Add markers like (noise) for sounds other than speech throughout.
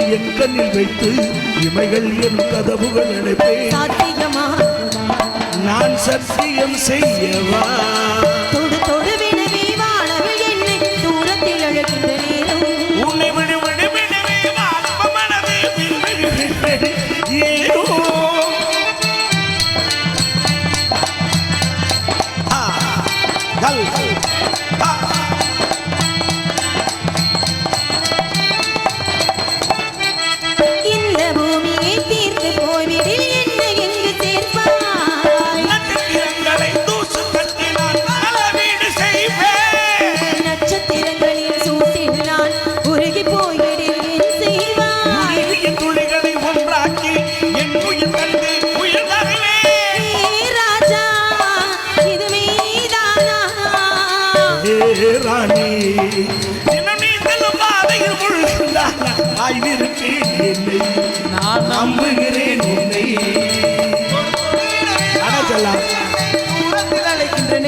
உன்னை என் கண்ணில் வைத்து இமைகள் என் கதவுகள் அடைப்பேன் நான் சத்தியம் செய்யவா? முழுகின்றான் ஆய்விருக்கேன் என்னை. நான் நம்புகிறேன் உன்னை. அடச்சலாம் தூரத்தில் அழைக்கின்ற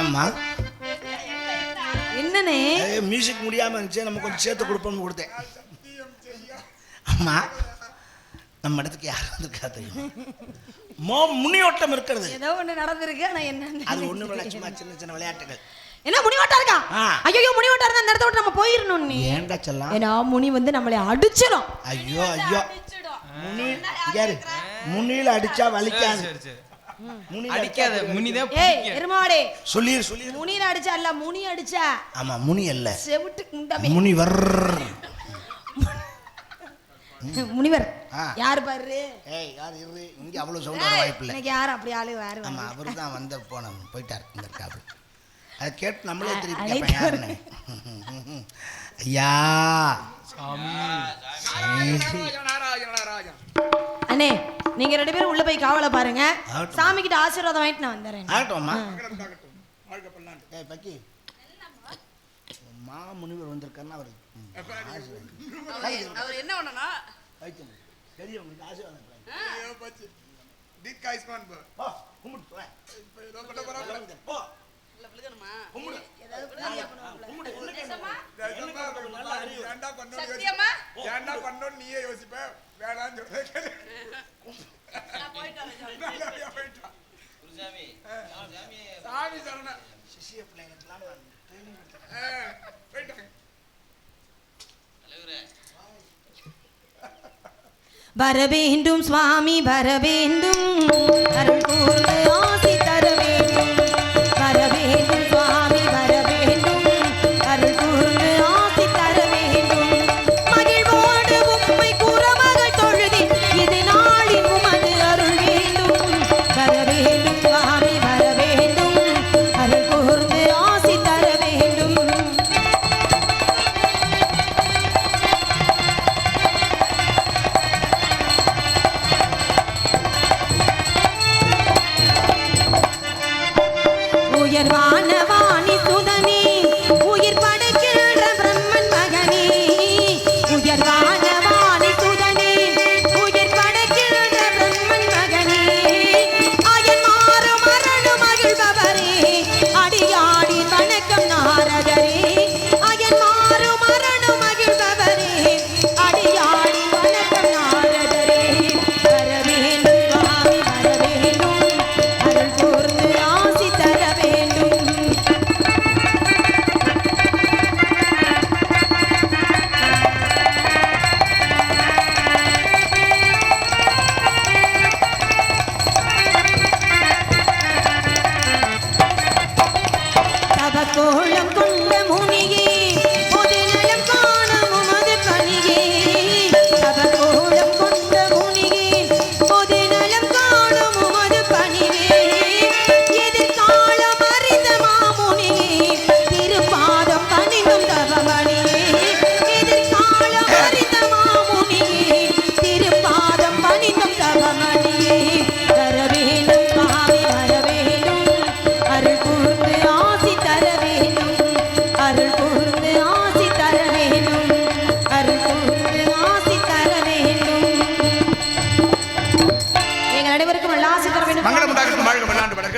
அம்மா. என்னனே மியூசிக் முடியாம இருந்துச்சு. நம்ம கொஞ்சம் சேர்த்து கொடுப்போம்னு கொடுத்தேன். அம்மா நம்ம இடத்துக்கு யார் வந்திருக்கா தெரியும்? மோ முனியோட்டம் இருக்கிறது. ஏதோ ஒண்ணு நடந்திருக்கு ஆனா என்ன அது ஒண்ணு இல்ல சும்மா சின்ன சின்ன விளையாட்டுகள். என்ன முனிவட்டா இருக்கா. ஐயோ முனிவட்டா இருந்தா அந்த இடத்த விட்டு நம்ம போயிடணும் நீ ஏன்டா செல்லாம்? ஏன்னா முனி வந்து நம்மளை அடிச்சிடும். ஐயோ ஐயோ. முனி யாரு முனியில அடிச்சா வலிக்காது. அடிக்காத ஏய் எருமாடே சொல்லி சொல்லி முனியில அடிச்சா அல்ல முனி அடிச்சா? ஆமா முனி அல்ல. செவிட்டு முண்டமே (laughs) முனிவர் முனிவர். யாரு பாரு? ஏய் யார் இரு? இங்க அவ்வளவு சவுண்ட் வர வாய்ப்பு இல்லை. எனக்கு யாரும் அப்படி ஆளு வேறு ஆமா அவரு தான் வந்த போன போயிட்டார் இந்த அதை கேட்டு நம்மளே திருப்பி கேட்பேன் யாருன்னு. ஐயா. சாமி. நீங்க ரெண்டு பேரும் உள்ள போய் காவலை பாருங்க. சாமி கிட்ட ஆசீர்வாதம் வாங்கிட்டு நான் வந்துடுறேன் ஆகட்டும் அம்மா. ஏய் பக்கி. மா முனிவர் வந்திருக்காருன்னா அவர் அவர் என்ன பண்ணனா பெரியவங்களுக்கு ஆசீர்வாதம் பண்ணுங்க. தீர்க்காயுஷ்மான் போ. போ, வரவேண்டும் சுவாமி வரவேண்டும். அருள் கூறும்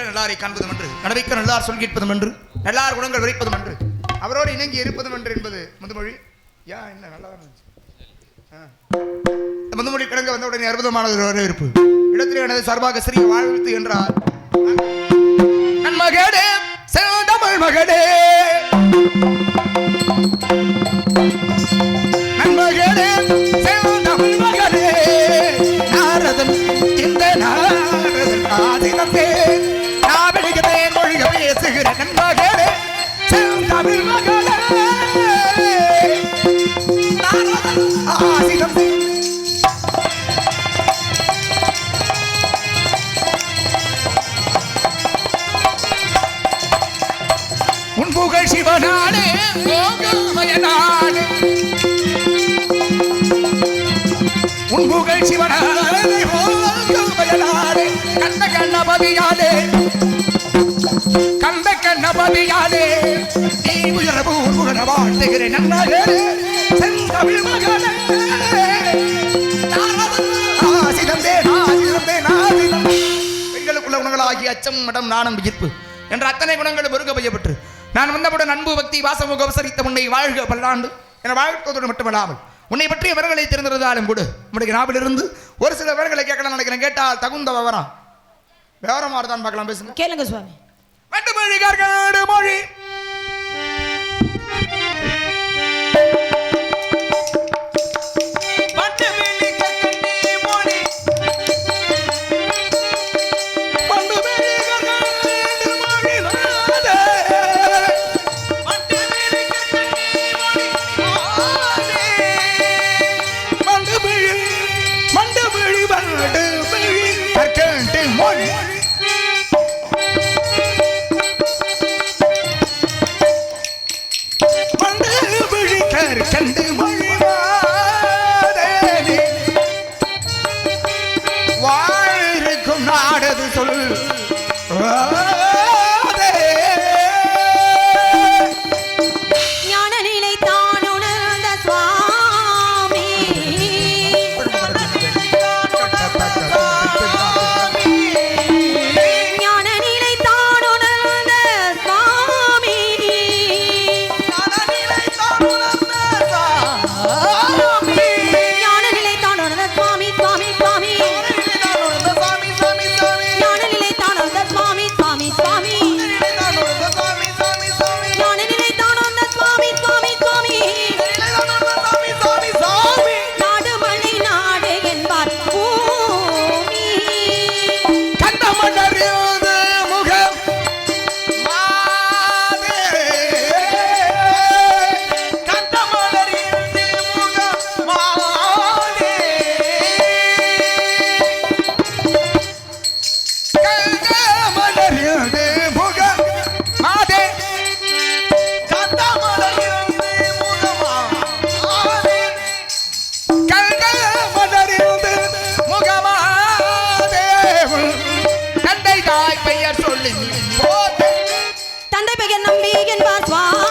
நல்லாரை காண்பதும் என்று நடவைக்க நல்லார் சொல் கேட்பதும் என்று நல்லார் குணங்கள் விரைப்பதும் என்று. அவரோடு இணங்கி இருப்பதும் என்று என்பது முதுமொழி. யா என்ன நல்லா இருந்துச்சு. ஆ. முதுமொழி கிடங்க வந்த உடனே அற்புதமானது ஒரு வரவேற்பு. இடத்திலே எனது சார்பாக சிறிய வாழ்த்து என்றார். நன் மகனே செந்தமிழ் மகனே. உன் புகழ் சிவனானே உன் புகழ் சிவனானே கோகமயனானே கண்ட கண்ணபதியானே கண்ட நீ உயரவு புகழ வாழ்த்துகிறேன் நன்னாகே செந்தமிழ் மகனே குணங்களாகிய அச்சம் மடம் நாணம் விகிர்ப்பு என்ற அத்தனை குணங்களும் ஒருங்க பெற்று நான் வந்தவுடன் அன்பு பக்தி வாசமுக உபசரித்த உன்னை வாழ்க பல்லாண்டு. என வாழ்த்துவதோடு மட்டுமல்லாமல் உன்னை பற்றிய விவரங்களை தெரிந்திருந்தாலும் கூட உன்னுடைய நாவிலிருந்து ஒரு சில விவரங்களை கேட்கலாம் நினைக்கிறேன். கேட்டால் தகுந்த விவரம். விவரமாக தான் பார்க்கலாம் பேசுங்க. கேளுங்க சுவாமி. வண்டு மொழி கற்காடு மொழி. Bye.